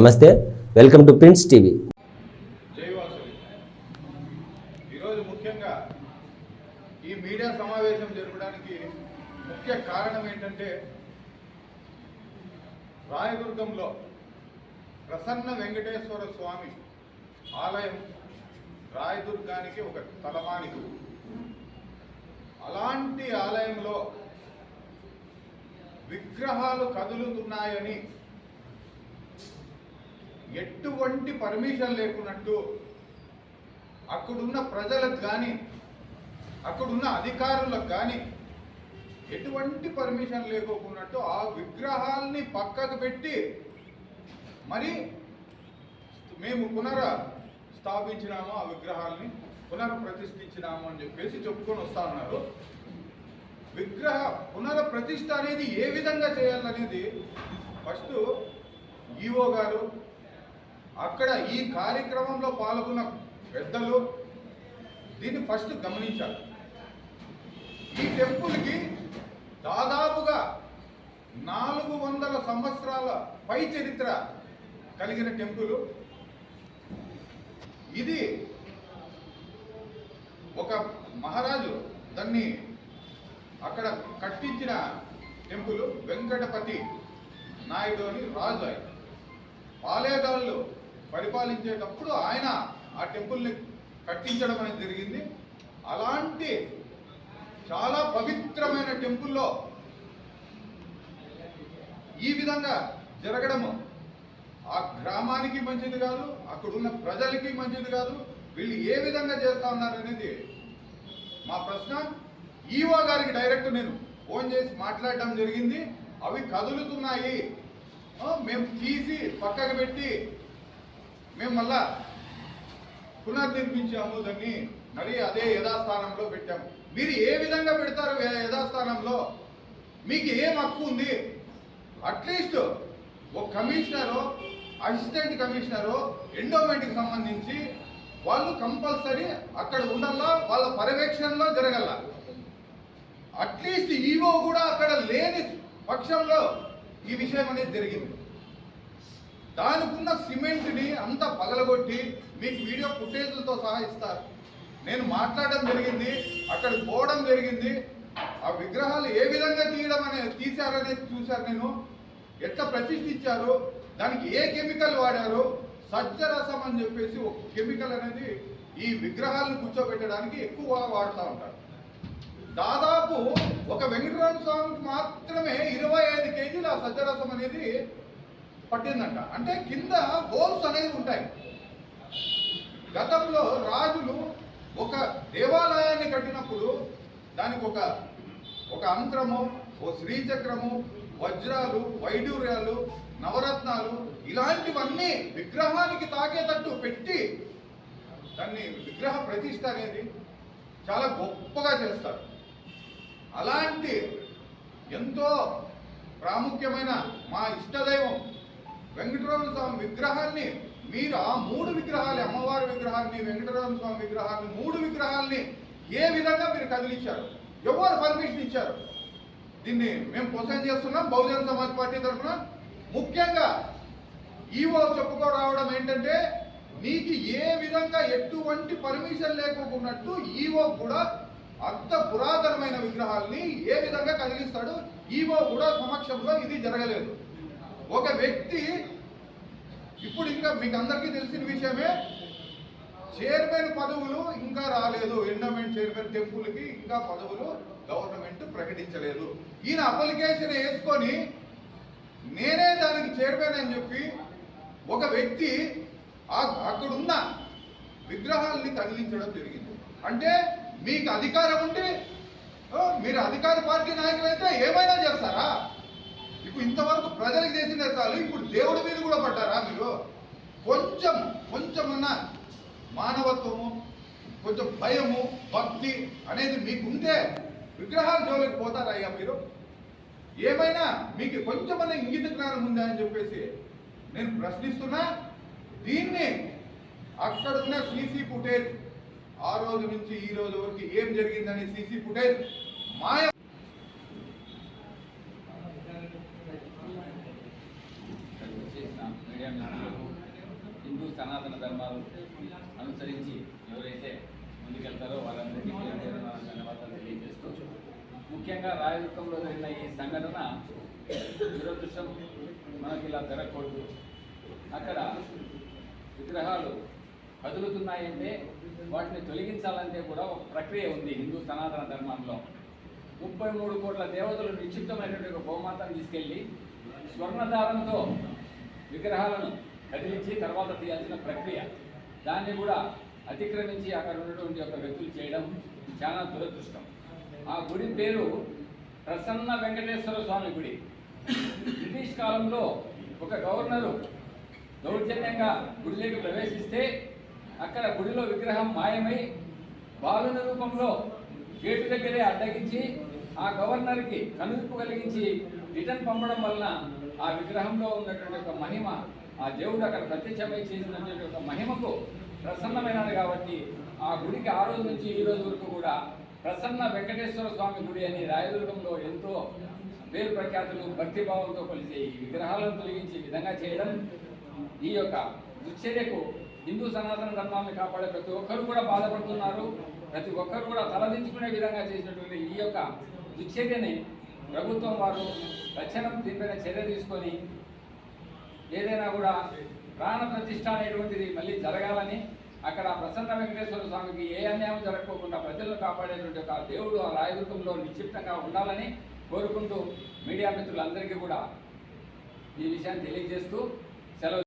నమస్తే welcome to prince TV. ఈరోజు ముఖ్యంగా ఈ మీడియా సమావేశం జరగడానికి ముఖ్య కారణం ఏంటంటే రాయదుర్గంలో ప్రసన్న వెంకటేశ్వర స్వామి ఆలయం రాయదుర్గానికి ఒక తలమానికు. అలాంటి ఆలయంలో విగ్రహాలు కదులుతున్నాయని ఎటువంటి పర్మిషన్ లేకున్నట్టు అక్కడున్న ప్రజలకు కానీ అక్కడున్న అధికారులకు కానీ ఎటువంటి పర్మిషన్ లేకోకున్నట్టు ఆ విగ్రహాల్ని పక్కకు పెట్టి మరి మేము పునర స్థాపించినాము ఆ విగ్రహాల్ని పునఃప్రతిష్ఠించినాము అని చెప్పేసి చెప్పుకొని వస్తా ఉన్నారు. విగ్రహ పునరప్రతిష్ఠ అనేది ఏ విధంగా చేయాలనేది ఫస్ట్ ఈఓ గారు అక్కడ ఈ కార్యక్రమంలో పాల్గొన్న పెద్దలు దీన్ని ఫస్ట్ గమనించాలి. ఈ టెంపుల్కి దాదాపుగా నాలుగు వందల సంవత్సరాల పై చరిత్ర కలిగిన టెంపుల్. ఇది ఒక మహారాజు దాన్ని అక్కడ కట్టించిన టెంపుల్ వెంకటపతి నాయుడు అని రాజు ఆయన. పాలేగాళ్ళు పరిపాలించేటప్పుడు ఆయన ఆ టెంపుల్ని కట్టించడం అనేది జరిగింది. అలాంటి చాలా పవిత్రమైన టెంపుల్లో ఈ విధంగా జరగడము ఆ గ్రామానికి మంచిది కాదు అక్కడున్న ప్రజలకి మంచిది కాదు వీళ్ళు ఏ విధంగా చేస్తా ఉన్నారు అనేది మా ప్రశ్న. ఈవో గారికి డైరెక్ట్ నేను ఫోన్ చేసి మాట్లాడడం జరిగింది. అవి కదులుతున్నాయి. మేము తీసి పక్కకు పెట్టి మేము మళ్ళా పునర్నిర్మించాము దాన్ని మరి అదే యథాస్థానంలో పెట్టాము. మీరు ఏ విధంగా పెడతారు యథాస్థానంలో మీకు ఏం హక్కు ఉంది? అట్లీస్ట్ ఒక కమిషనరు అసిస్టెంట్ కమిషనరు ఎండోమెంట్కి సంబంధించి వాళ్ళు కంపల్సరీ అక్కడ ఉండల్లా వాళ్ళ పర్యవేక్షణలో జరగల? అట్లీస్ట్ ఈవో కూడా అక్కడ లేని పక్షంలో ఈ విషయం అనేది జరిగింది. దానికున్న సిమెంట్ని అంతా పగలగొట్టి మీకు వీడియో ఫుటేజ్లతో సహా ఇస్తారు. నేను మాట్లాడడం జరిగింది అక్కడ పోవడం జరిగింది. ఆ విగ్రహాలు ఏ విధంగా తీయడం అనేది తీశారనేది చూశారు నేను. ఎట్లా ప్రతిష్ఠించారు దానికి ఏ కెమికల్ వాడారు సజ్జరసం అని చెప్పేసి ఒక కెమికల్ అనేది ఈ విగ్రహాలను కూర్చోబెట్టడానికి ఎక్కువ వాడుతూ ఉంటారు. దాదాపు ఒక వెంకటరామ స్వామికి మాత్రమే ఇరవై ఐదు కేజీల ఆ సజ్జరసం అనేది పట్టిందంట. అంటే కింద హోల్స్ అనేవి ఉంటాయి. గతంలో రాజులు ఒక దేవాలయాన్ని కట్టినప్పుడు దానికి ఒక ఒక అంత్రము ఓ శ్రీచక్రము వజ్రాలు వైడూర్యాలు నవరత్నాలు ఇలాంటివన్నీ విగ్రహానికి తాకేటట్టు పెట్టి దాన్ని విగ్రహ ప్రతిష్ట అనేది చాలా గొప్పగా చేస్తారు. అలాంటి ఎంతో ప్రాముఖ్యమైన మా ఇష్టదైవం వెంకటరమణ స్వామి విగ్రహాన్ని మీరు ఆ మూడు విగ్రహాలు అమ్మవారి విగ్రహాన్ని వెంకటరమణ స్వామి విగ్రహాన్ని మూడు విగ్రహాల్ని ఏ విధంగా మీరు కదిలించారు? ఎవరు పర్మిషన్ ఇచ్చారు? దీన్ని మేము క్వశ్చన్ చేస్తున్నాం బహుజన సమాజ్ పార్టీ తరఫున. ముఖ్యంగా ఈవో చెప్పుకోరావడం ఏంటంటే నీకు ఏ విధంగా ఎటువంటి పర్మిషన్ లేకున్నట్టు ఈవో కూడా అంత పురాతనమైన విగ్రహాల్ని ఏ విధంగా కలిగిస్తాడు ఈవో కూడా సమక్షంలో ఇది జరగలేదు. ఒక వ్యక్తి ఇప్పుడు ఇంకా మీకు అందరికీ తెలిసిన విషయమే చైర్మన్ పదవులు ఇంకా రాలేదు ఎండోమెంట్ చైర్మన్ టెంపుల్కి ఇంకా పదవులు గవర్నమెంట్ ప్రకటించలేదు. ఈయన అప్లికేషన్ వేసుకొని నేనే దానికి చైర్మన్ అని చెప్పి ఒక వ్యక్తి అక్కడున్న విగ్రహాల్ని తగిలించడం జరిగింది. అంటే మీకు అధికారం ఉంటే మీరు అధికార పార్టీ నాయకులైతే ఏమైనా చేస్తారా? ఇప్పుడు ఇంతవరకు ప్రజలకు చేసిన చాలు. ఇప్పుడు దేవుడి మీద కూడా పడ్డారా మీరు? కొంచెం కొంచెమన్నా మానవత్వము కొంచెం భయము భక్తి అనేది మీకుంటే విగ్రహాలు జోలికి పోతారా అయ్యా మీరు? ఏమైనా మీకు కొంచెమన్నా ఇంగిత జ్ఞానం ఉందా అని చెప్పేసి నేను ప్రశ్నిస్తున్నా. దీన్ని అక్కడ ఉన్న సీసీ ఫుటేజ్ ఆ రోజు నుంచి ఈ రోజు వరకు ఏం జరిగిందని సీసీ ఫుటేజ్ మాయ చేసిన మీడియా మిత్రులకు సనాతన ధర్మాలు అనుసరించి ఎవరైతే ముందుకెళ్తారో వాళ్ళందరికీ ధన్యవాదాలు తెలియజేస్తూ ముఖ్యంగా రాయదుర్గంలో జరిగిన ఈ సంఘటన దురదృష్టం. మనకి ఇలా జరగకూడదు. అక్కడ విగ్రహాలు కదులుతున్నాయంటే వాటిని తొలగించాలంటే కూడా ఒక ప్రక్రియ ఉంది హిందూ సనాతన ధర్మంలో. ముప్పై మూడు కోట్ల దేవతలు నిక్షిప్తమైనటువంటి ఒక గోమాతను తీసుకెళ్ళి స్వర్ణదారంతో విగ్రహాలను కదిలించి తర్వాత తీయాల్సిన ప్రక్రియ. దాన్ని కూడా అతిక్రమించి అక్కడ ఉన్నటువంటి ఒక వ్యక్తులు చేయడం చాలా దురదృష్టం. ఆ గుడి పేరు ప్రసన్న వెంకటేశ్వర స్వామి గుడి. బ్రిటిష్ కాలంలో ఒక గవర్నరు దౌర్జన్యంగా గుడిలోకి ప్రవేశిస్తే అక్కడ గుడిలో విగ్రహం మాయమై బాలుల రూపంలో గేటు దగ్గరే అడ్డగించి ఆ గవర్నర్కి కనువిప్పు కలిగించి రిటర్న్ పంపడం వలన ఆ విగ్రహంలో ఉన్నటువంటి ఒక మహిమ ఆ దేవుడు అక్కడ ప్రత్యక్షమై చేసినటువంటి ఒక మహిమకు ప్రసన్నమైనది కాబట్టి ఆ గుడికి ఆ రోజు నుంచి ఈ రోజు వరకు కూడా ప్రసన్న వెంకటేశ్వర స్వామి గుడి అని రాయదుర్గంలో ఎంతో పేరు ప్రఖ్యాతులు భక్తిభావంతో కలిసి ఈ విగ్రహాలను తొలగించి విధంగా చేయడం ఈ యొక్క దుశ్చర్యకు హిందూ సనాతన ధర్మాన్ని కాపాడే ప్రతి ఒక్కరు కూడా బాధపడుతున్నారు. ప్రతి ఒక్కరు కూడా తలదించుకునే విధంగా చేసినటువంటి ఈ యొక్క దుశ్చర్యని ప్రభుత్వం వారు తక్షణం దీనిపైన చర్య తీసుకొని ఏదైనా కూడా ప్రాణ ప్రతిష్ట అనేటువంటిది మళ్ళీ జరగాలని అక్కడ ప్రసన్న వెంకటేశ్వర స్వామికి ఏ అన్యాయం జరగకోకుండా ప్రజలను కాపాడేటువంటి ఒక దేవుడు ఆ రాయదుర్గంలో నిక్షిప్తంగా ఉండాలని కోరుకుంటూ మీడియా మిత్రులందరికీ కూడా ఈ విషయాన్ని తెలియజేస్తూ సెలవు